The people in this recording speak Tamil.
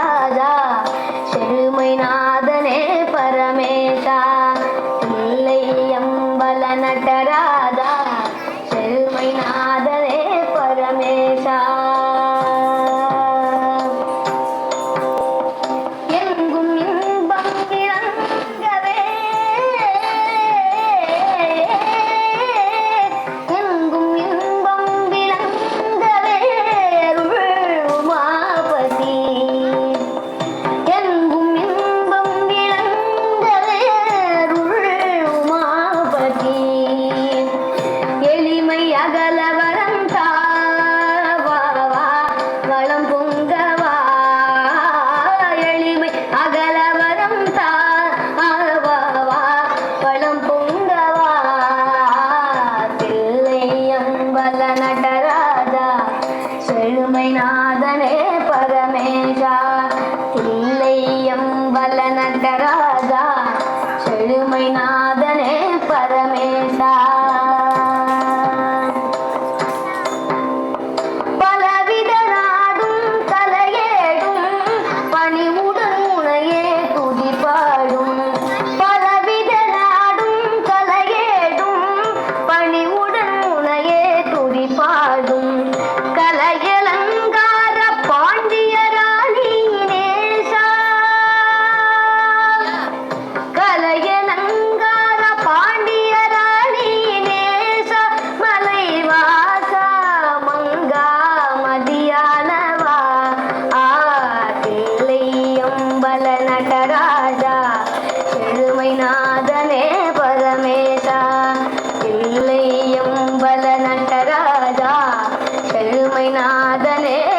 రాజా శరుమైనాదనే పరమేశ. ఇల్లయ్యంబల నటరా செழுமை நாதனே பரமேஷா தில்லையம் வலநகராஜா செழுமை நாதனே ಮೊದಲೇ